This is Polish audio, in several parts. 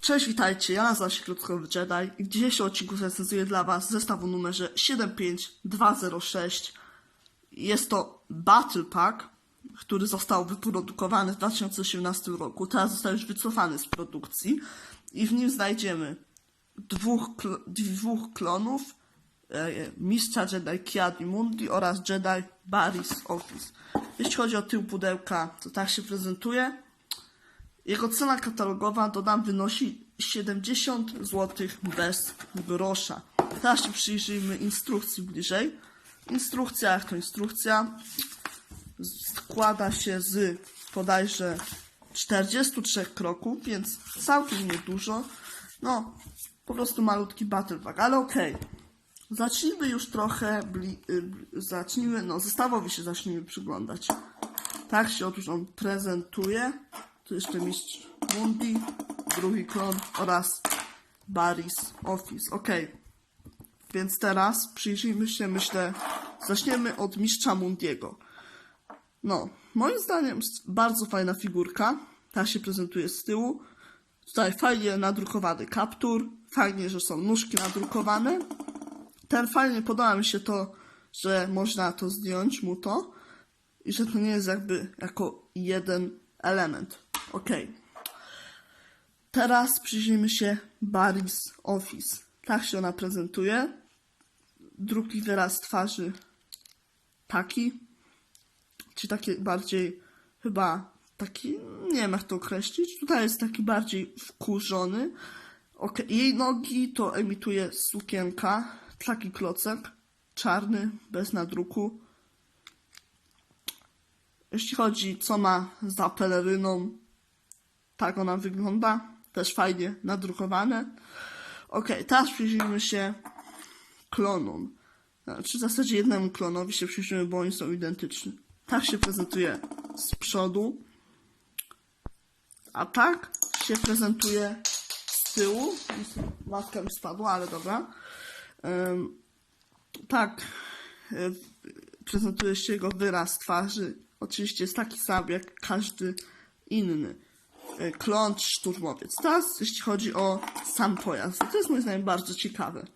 Cześć, witajcie, ja nazywam się Krótkowy Jedi i w dzisiejszym odcinku recenzuję dla Was zestaw o numerze 75206. Jest to Battle Pack, który został wyprodukowany w 2018 roku. Teraz został już wycofany z produkcji i w nim znajdziemy dwóch, kl- dwóch klonów e, mistrza Jedi Kiadi Mundi oraz Jedi Baris Office. Jeśli chodzi o tył pudełka, to tak się prezentuje. Jego cena katalogowa, dodam, wynosi 70 zł bez grosza. Teraz się przyjrzyjmy instrukcji bliżej. Instrukcja, jak to instrukcja, składa się z bodajże 43 kroków, więc całkiem niedużo. No, po prostu malutki battle pack, ale okej. Zacznijmy już trochę, bli, y, zacznijmy, no zestawowi się zacznijmy przyglądać. Tak się otóż on prezentuje. Tu jeszcze mistrz Mundi, drugi klon oraz Baris Office. Ok. Więc teraz przyjrzyjmy się, myślę, zaczniemy od mistrza Mundiego. No, moim zdaniem bardzo fajna figurka. Ta się prezentuje z tyłu. Tutaj fajnie nadrukowany kaptur. Fajnie, że są nóżki nadrukowane. Ten fajnie podoba mi się to, że można to zdjąć mu to i że to nie jest jakby jako jeden element. Ok. Teraz przyjrzyjmy się Baris Office. Tak się ona prezentuje. Drugi wyraz twarzy taki, czy taki bardziej chyba taki, nie wiem jak to określić. Tutaj jest taki bardziej wkurzony. Ok, Jej nogi to emituje sukienka, taki klocek, czarny, bez nadruku. Jeśli chodzi co ma za peleryną, tak ona wygląda. Też fajnie nadrukowane. Ok, teraz przyjrzyjmy się klonom. Znaczy w zasadzie jednemu klonowi się przyjrzymy, bo oni są identyczni. Tak się prezentuje z przodu. A tak się prezentuje z tyłu. Matka mi spadła, ale dobra. Tak e, prezentuje się jego wyraz twarzy. Oczywiście jest taki sam jak każdy inny. E, czy szturmowiec. Teraz jeśli chodzi o sam pojazd. To jest moim zdaniem bardzo ciekawe.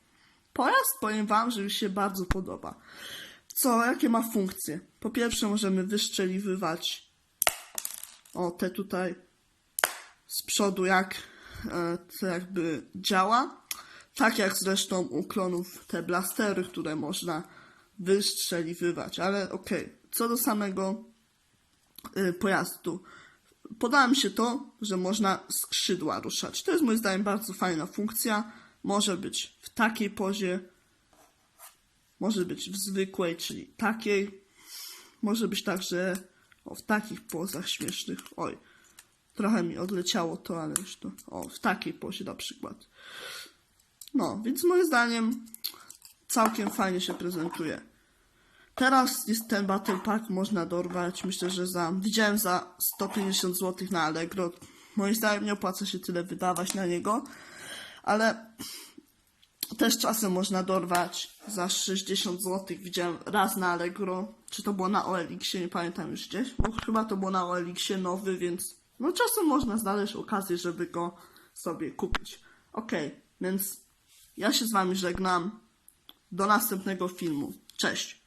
Pojazd powiem wam, że mi się bardzo podoba. Co, jakie ma funkcje? Po pierwsze możemy wyszczeliwywać o te tutaj z przodu jak e, to jakby działa. Tak jak zresztą u klonów te blastery, które można wystrzeliwywać. Ale okej, co do samego y, pojazdu. Podoba mi się to, że można skrzydła ruszać. To jest moim zdaniem bardzo fajna funkcja. Może być w takiej pozie, może być w zwykłej, czyli takiej. Może być także o, w takich pozach śmiesznych. Oj, trochę mi odleciało to, ale już to. O, w takiej pozie na przykład. No, więc moim zdaniem całkiem fajnie się prezentuje. Teraz jest ten Battle Pack, można dorwać. Myślę, że za. Widziałem za 150 zł na Allegro. Moim zdaniem nie opłaca się tyle wydawać na niego, ale też czasem można dorwać za 60 zł. Widziałem raz na Allegro, czy to było na OLX, nie pamiętam już gdzieś, bo chyba to było na OLX nowy, więc no czasem można znaleźć okazję, żeby go sobie kupić. Okej, więc ja się z wami żegnam. Do następnego filmu. Cześć!